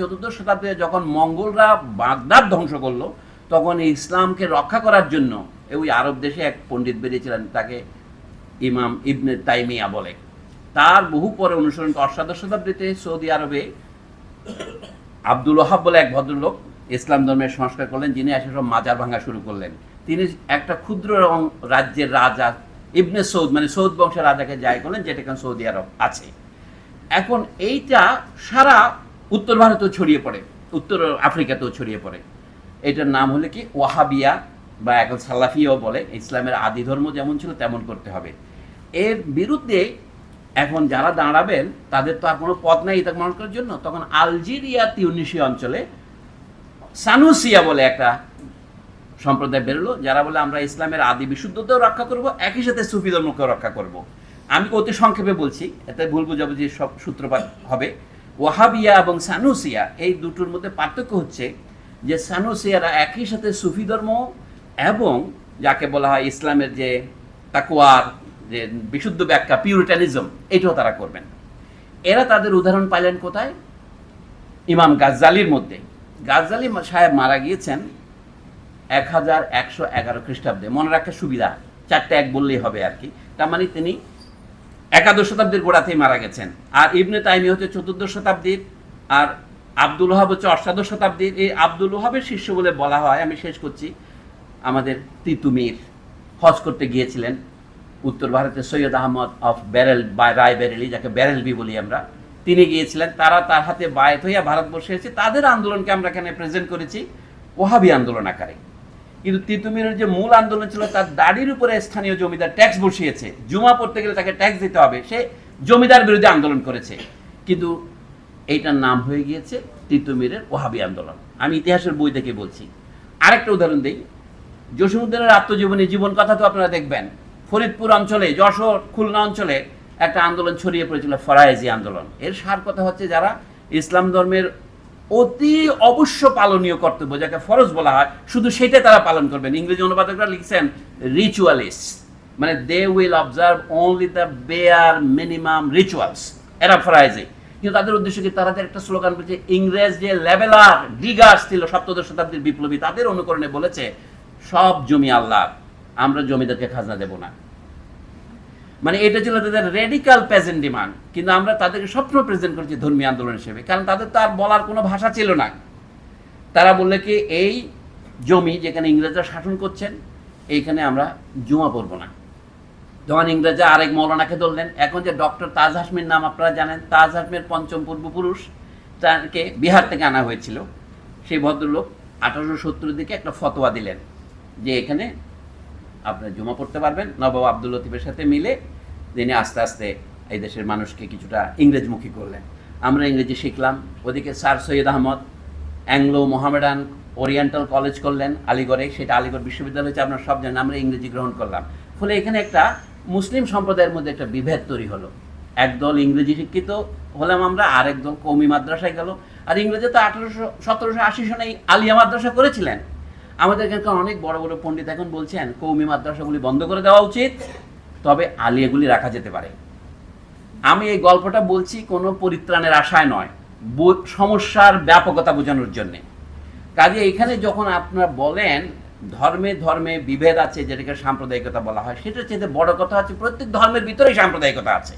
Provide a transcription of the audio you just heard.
চতুর্দশ শতাব্দীতে যখন মঙ্গলরা বাগদাদ ধ্বংস করল, তখন ইসলামকে রক্ষা করার জন্য ওই আরব দেশে এক পণ্ডিত বেরিয়েছিলেন, তাকে ইমাম ইবনে তাইমিয়া বলে। তার বহু পরে অনুসরণ অষ্টাদশ শতাব্দীতে সৌদি আরবে আব্দুল ওহাব বলে এক ভদ্রলোক ইসলাম ধর্মের সংস্কার করলেন, যিনি এসে সব মাজার ভাঙা শুরু করলেন। তিনি একটা ক্ষুদ্র রাজ্যের রাজা ইবনে সৌদ মানে সৌদ বংশের রাজাকে জায় করলেন, যেটা এখন সৌদি আরব আছে। এখন এইটা সারা উত্তর ভারতেও ছড়িয়ে পড়ে, উত্তর আফ্রিকাতেও ছড়িয়ে পড়ে। এটার নাম হলো কি? ওয়াহাবিয়া বা এখন সালাফিয়াও বলে। ইসলামের আদি ধর্ম যেমন ছিল তেমন করতে হবে। এর বিরুদ্ধে এখন যারা দাঁড়াবেন, তাদের তো আর কোনো পথ নাই এটা মানুষ করার জন্য। তখন আলজেরিয়া তিউনিসিয়া অঞ্চলে সানুসিয়া বলে একটা সম্প্রদায় বেরোলো। যারা বলে, আমরা ইসলামের আদি বিশুদ্ধতাও রক্ষা করব, একই সাথে সুফি ধর্মকেও রক্ষা করব। আমি অতি সংক্ষেপে বলছি, এতে ভুল বুঝাবুঝি সব সূত্রপাত হবে। ওয়াহাবিয়া এবং সানুসিয়া, এই দুটোর মধ্যে পার্থক্য হচ্ছে যে সানুসিয়ারা একই সাথে সুফি ধর্ম এবং যাকে বলা হয় ইসলামের যে তাকুয়ার যে বিশুদ্ধ ব্যাখ্যা পিউরিটানিজম এটাও তারা করবেন। এরা তাদের উদাহরণ পাইলেন কোথায়? ইমাম গাজ্জালির মধ্যে। গাজ্জালি সাহেব মারা গিয়েছেন এক হাজার একশো এগারো খ্রিস্টাব্দে। মনে রাখার সুবিধা, চারটে এক বললেই হবে আর কি। তার মানে তিনি একাদশ শতাব্দীর গোড়াতেই মারা গেছেন। আর ইবনে তাইমি হচ্ছে চতুর্দশ শতাব্দীর, আর আব্দুল ওহাব হচ্ছে অষ্টাদশ শতাব্দীর। এই আব্দুল ওহাবের শিষ্য বলে বলা হয়, আমি শেষ করছি, আমাদের তিতুমির হজ করতে গিয়েছিলেন উত্তর ভারতের সৈয়দ আহমদ অফ ব্যারেল বা রায় বেরেলি যাকে ব্যারেলবি বলি আমরা। তিনি গিয়েছিলেন, তারা তার হাতে বায়ত হইয়া ভারতবর্ষে এসে তাদের আন্দোলনকে আমরা এখানে প্রেজেন্ট করেছি ওহাবি আন্দোলন আকারে। কিন্তু তিতুমিরের যে মূল আন্দোলন ছিল, তার দাড়ির উপরে স্থানীয় জমিদার ট্যাক্স বসিয়েছে। জুমা পড়তে গেলে তাকে ট্যাক্স দিতে হবে। সে জমিদার বিরুদ্ধে আন্দোলন করেছে। কিন্তু এইটার নাম হয়ে গিয়েছে তিতুমিরের ওহাবি আন্দোলন। আমি ইতিহাসের বই থেকে বলছি। আরেকটা উদাহরণ দিই। জসীমুদ্দিনের আত্মজীবনী জীবন কথা তো আপনারা দেখবেন। ফরিদপুর অঞ্চলে, যশোর, খুলনা অঞ্চলে একটা আন্দোলন ছড়িয়ে পড়েছিল, ফরায়েজি আন্দোলন। এর সার কথা হচ্ছে যারা ইসলাম ধর্মের অতি অবশ্য পালনীয় কর্তব্য, যাকে ফরজ বলা হয়, শুধু সেটাই তারা পালন করবেন। ইংরেজি অনুবাদকরা লিখছেন রিচুয়ালিস্ট মানে they will observe only the bare minimum rituals এরা ফরাইজে। কিন্তু তাদের উদ্দেশ্য কি? তারা একটা স্লোগান বলছে, ইংরেজ যে লেভেলার ডিগার্স ছিল সপ্তদশ শতাব্দীর বিপ্লবী, তাদের অনুকরণে বলেছে, সব জমি আল্লাহ আমরা জমিদারকে খাজনা দেব না। মানে এটা ছিল তাদের রেডিকাল প্রেজেন্ট ডিমান্ড কিন্তু আমরা তাদেরকে সবসময় প্রেজেন্ট করেছি ধর্মীয় আন্দোলন হিসেবে। কারণ তাদের তো আর বলার কোনো ভাষা ছিল না। তারা বললে কি, এই জমি যেখানে ইংরেজরা শাসন করছেন, এইখানে আমরা জুমা পড়ব না। যখন ইংরেজরা আরেক মৌলানাকে ধরলেন। এখন যে ডক্টর তাজ হাসমির নাম আপনারা জানেন, তাজ হাসমির পঞ্চম পূর্বপুরুষ, তাকে বিহার থেকে আনা হয়েছিল। সেই ভদ্রলোক আঠারোশো সত্তরের দিকে একটা ফতোয়া দিলেন যে এখানে আপনার জমা পড়তে পারবেন। নবাব আব্দুল লতিফের সাথে মিলে তিনি আস্তে আস্তে এই দেশের মানুষকে কিছুটা ইংরেজমুখী করলেন। আমরা ইংরেজি শিখলাম। ওদিকে sir Syed Ahmad Anglo Mohammedan Oriental college করলেন আলিগড়ে। সেটা আলিগড় বিশ্ববিদ্যালয় হচ্ছে আপনারা সব জানেন। আমরা ইংরেজি গ্রহণ করলাম। ফলে এখানে একটা মুসলিম সম্প্রদায়ের মধ্যে একটা বিভেদ তৈরি হলো। একদল ইংরেজি শিক্ষিত হলাম আমরা আরেক দল কৌমি মাদ্রাসায় গেল। আর ইংরেজি তো আঠারোশো, সতেরোশো আশি সনে আলিয়া মাদ্রাসা করেছিলেন। আমাদের এখানকার অনেক বড় বড় পণ্ডিত এখন বলছেন, কৌমি মাদ্রাসাগুলি বন্ধ করে দেওয়া উচিত, তবে আলিয়াগুলি রাখা যেতে পারে। আমি এই গল্পটা বলছি কোনো পরিত্রাণের আশায় নয় সমস্যার ব্যাপকতা বোঝানোর জন্যে। কাজে এখানে যখন আপনারা বলেন, ধর্মে ধর্মে বিভেদ আছে, যেটাকে সাম্প্রদায়িকতা বলা হয়, সেটার চেয়ে বড় কথা হচ্ছে প্রত্যেক ধর্মের ভিতরেই সাম্প্রদায়িকতা আছে।